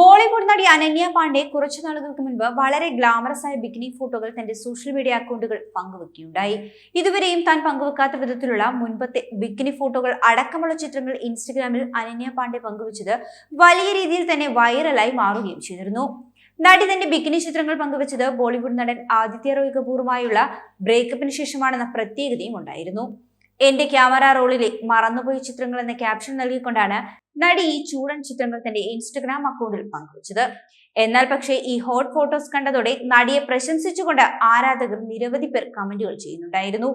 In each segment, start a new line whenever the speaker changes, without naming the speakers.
ബോളിവുഡ് നടി അനന്യ പാണ്ഡെ കുറച്ചു നാളുകൾക്ക് മുൻപ് വളരെ ഗ്ലാമറസ് ആയ ബിക്കിനി ഫോട്ടോകൾ തന്റെ സോഷ്യൽ മീഡിയ അക്കൗണ്ടുകൾ പങ്കുവെക്കുകയുണ്ടായി. ഇതുവരെയും താൻ പങ്കുവെക്കാത്ത വിധത്തിലുള്ള മുൻപത്തെ ബിക്കിനി ഫോട്ടോകൾ അടക്കമുള്ള ചിത്രങ്ങൾ ഇൻസ്റ്റഗ്രാമിൽ അനന്യ പാണ്ഡെ പങ്കുവച്ചത് വലിയ രീതിയിൽ തന്നെ വൈറലായി മാറുകയും ചെയ്തിരുന്നു. നടി തന്റെ ബിക്കിനി ചിത്രങ്ങൾ പങ്കുവച്ചത് ബോളിവുഡ് നടൻ ആദിത്യ റോയ് കപൂറുമായുള്ള ബ്രേക്കപ്പിന് ശേഷമാണെന്ന പ്രത്യേകതയും ഉണ്ടായിരുന്നു. എന്റെ ക്യാമറ റോളിലെ മറന്നുപോയ ചിത്രങ്ങൾ എന്ന ക്യാപ്ഷൻ നൽകിക്കൊണ്ടാണ് നടി ഈ ചൂടൻ ചിത്രങ്ങൾ തന്റെ ഇൻസ്റ്റഗ്രാം അക്കൗണ്ടിൽ പങ്കുവച്ചത്. എന്നാൽ പക്ഷേ ഈ ഹോട്ട് ഫോട്ടോസ് കണ്ടതോടെ നടിയെ പ്രശംസിച്ചുകൊണ്ട് ആരാധകർ നിരവധി പേർ കമന്റുകൾ ചെയ്യുന്നുണ്ടായിരുന്നു.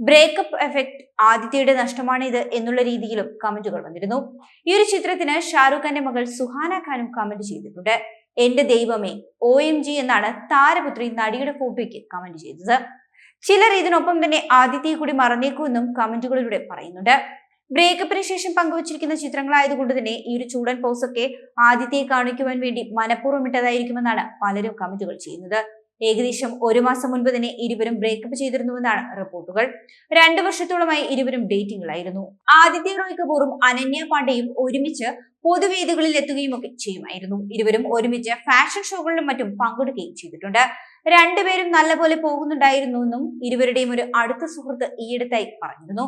ബ്രേക്കപ്പ് എഫക്ട് ആദിത്യയുടെ നഷ്ടമാണ് ഇത് എന്നുള്ള രീതിയിലും കമന്റുകൾ വന്നിരുന്നു. ഈ ഒരു ചിത്രത്തിന് ഷാരൂഖ് ഖാന്റെ മകൾ സുഹാന ഖാനും കമന്റ് ചെയ്തിട്ടുണ്ട്. എന്റെ ദൈവമേ ഒ എം ജി എന്നാണ് താരപുത്രി നടിയുടെ ഫോട്ടോയ്ക്ക് കമന്റ് ചെയ്തത്. ചിലർ ഇതിനൊപ്പം തന്നെ ആദിത്യയെ കൂടി മറന്നേക്കുമെന്നും കമന്റുകളിലൂടെ പറയുന്നുണ്ട്. ബ്രേക്കപ്പിന് ശേഷം പങ്കുവച്ചിരിക്കുന്ന ചിത്രങ്ങളായതുകൊണ്ട് തന്നെ ഈ ഒരു ചൂടൻ പോസൊക്കെ ആദിത്യയെ കാണിക്കുവാൻ വേണ്ടി മനഃപൂർവം ഇട്ടതായിരിക്കുമെന്നാണ് പലരും കമന്റുകൾ ചെയ്യുന്നത്. ഏകദേശം ഒരു മാസം മുൻപ് തന്നെ ഇരുവരും ബ്രേക്കപ്പ് ചെയ്തിരുന്നുവെന്നാണ് റിപ്പോർട്ടുകൾ. രണ്ടു വർഷത്തോളമായി ഇരുവരും ഡേറ്റിംഗിലായിരുന്നു. ആദിത്യ റോയ് കപൂറും അനന്യ പാണ്ഡെയും ഒരുമിച്ച് പൊതുവേദികളിൽ എത്തുകയും ഒക്കെ ചെയ്യുമായിരുന്നു. ഇരുവരും ഒരുമിച്ച് ഫാഷൻ ഷോകളിലും മറ്റും പങ്കെടുക്കുകയും ചെയ്തിട്ടുണ്ട്. രണ്ടുപേരും നല്ലപോലെ പോകുന്നുണ്ടായിരുന്നു എന്നും ഇരുവരുടെയും ഒരു അടുത്ത സുഹൃത്ത് ഈയിടത്തായി പറഞ്ഞിരുന്നു.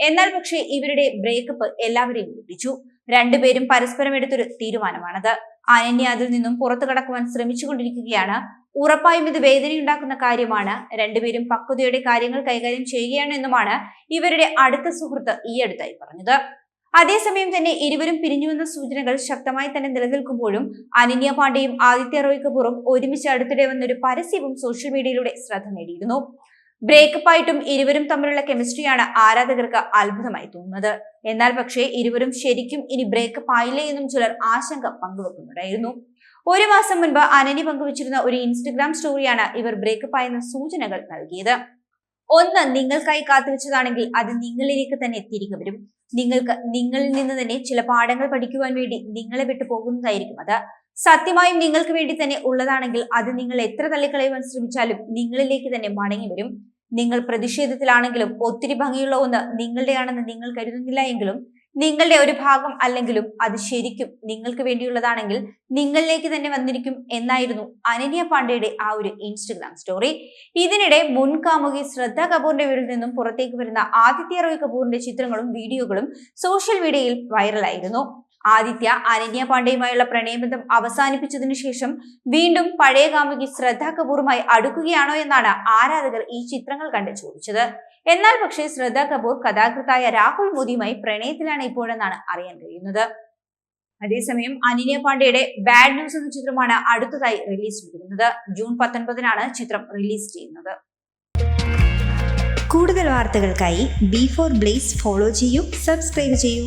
എന്നാൽ പക്ഷേ ഇവരുടെ ബ്രേക്കപ്പ് എല്ലാവരെയും ഞെട്ടിച്ചു രണ്ടുപേരും പരസ്പരം എടുത്തൊരു തീരുമാനമാണത്. അനന്യ അതിൽ നിന്നും പുറത്തു കടക്കുവാൻ ശ്രമിച്ചുകൊണ്ടിരിക്കുകയാണ്. ഉറപ്പായും ഇത് വേദനയുണ്ടാക്കുന്ന കാര്യമാണ്. രണ്ടുപേരും പക്വതയുടെ കാര്യങ്ങൾ കൈകാര്യം ചെയ്യുകയാണ് എന്നുമാണ് ഇവരുടെ അടുത്ത സുഹൃത്ത് ഈ അടുത്തായി പറഞ്ഞത്. അതേസമയം തന്നെ ഇരുവരും പിരിഞ്ഞുവെന്ന സൂചനകൾ ശക്തമായി തന്നെ നിലനിൽക്കുമ്പോഴും അനന്യ പാണ്ഡെയും ആദിത്യ റോയ് കപൂറും ഒരുമിച്ച് അടുത്തിടെ വന്നൊരു പരസ്യവും സോഷ്യൽ മീഡിയയിലൂടെ ശ്രദ്ധ നേടിയിരുന്നു. ബ്രേക്കപ്പ് ആയിട്ടും ഇരുവരും തമ്മിലുള്ള കെമിസ്ട്രിയാണ് ആരാധകർക്ക് അത്ഭുതമായി തോന്നുന്നത്. എന്നാൽ പക്ഷേ ഇരുവരും ശരിക്കും ഇനി ബ്രേക്കപ്പ് ആയില്ലേ എന്നും ചിലർ ആശങ്ക പങ്കുവെക്കുന്നുണ്ടായിരുന്നു. ഒരു മാസം മുൻപ് അനനി പങ്കുവച്ചിരുന്ന ഒരു ഇൻസ്റ്റഗ്രാം സ്റ്റോറിയാണ് ഇവർ ബ്രേക്കപ്പ് ആയെന്ന സൂചനകൾ നൽകിയത്. ഒന്ന് നിങ്ങൾക്കായി കാത്തുവെച്ചതാണെങ്കിൽ അത് നിങ്ങളിലേക്ക് തന്നെ തിരികെ വരും. നിങ്ങൾക്ക് നിങ്ങളിൽ നിന്ന് തന്നെ ചില പാഠങ്ങൾ പഠിക്കുവാൻ വേണ്ടി നിങ്ങളെ വിട്ടു പോകുന്നതായിരിക്കും അത്. സത്യമായും നിങ്ങൾക്ക് വേണ്ടി തന്നെ ഉള്ളതാണെങ്കിൽ അത് നിങ്ങൾ എത്ര തള്ളിക്കളയുവാൻ ശ്രമിച്ചാലും നിങ്ങളിലേക്ക് തന്നെ മടങ്ങി വരും. നിങ്ങൾ പ്രതിഷേധത്തിലാണെങ്കിലും ഒത്തിരി ഭംഗിയുള്ള ഒന്ന് നിങ്ങളുടെയാണെന്ന് നിങ്ങൾ കരുതുന്നില്ല എങ്കിലും നിങ്ങളുടെ ഒരു ഭാഗം അല്ലെങ്കിലും അത് ശരിക്കും നിങ്ങൾക്ക് വേണ്ടിയുള്ളതാണെങ്കിൽ നിങ്ങളിലേക്ക് തന്നെ വന്നിരിക്കും എന്നായിരുന്നു അനന്യ പാണ്ഡെയുടെ ആ ഒരു ഇൻസ്റ്റഗ്രാം സ്റ്റോറി ഇതിനിടെ മുൻ കാമുകി ശ്രദ്ധ കപൂറിന്റെ വീട്ടിൽ നിന്നും പുറത്തേക്ക് വരുന്ന ആദിത്യ റോയ് കപൂറിന്റെ ചിത്രങ്ങളും വീഡിയോകളും സോഷ്യൽ മീഡിയയിൽ വൈറലായിരുന്നു ആദിത്യ അനന്യ പാണ്ഡെയുമായുള്ള പ്രണയബന്ധം അവസാനിപ്പിച്ചതിനു ശേഷം വീണ്ടും പഴയ കാമുകി ശ്രദ്ധ കപൂറുമായി അടുക്കുകയാണോ എന്നാണ് ആരാധകർ ഈ ചിത്രങ്ങൾ കണ്ട് ചോദിച്ചത്. എന്നാൽ പക്ഷേ ശ്രദ്ധ കപൂർ കഥാകൃത്തായ രാഹുൽ മോദിയുമായി പ്രണയത്തിലാണ് ഇപ്പോഴെന്നാണ് അറിയാൻ കഴിയുന്നത്. അതേസമയം അനിനിയ പാണ്ഡെയുടെ ബാഡ് ന്യൂസ് എന്ന ചിത്രമാണ് അടുത്തതായി റിലീസ് ചെയ്തിരുന്നത് ജൂൺ പത്തൊൻപതിനാണ് ചിത്രം റിലീസ് ചെയ്യുന്നത്.
കൂടുതൽ വാർത്തകൾക്കായി ബി ഫോർ ബ്ലേസ് ഫോളോ ചെയ്യൂ സബ്സ്ക്രൈബ് ചെയ്യൂ.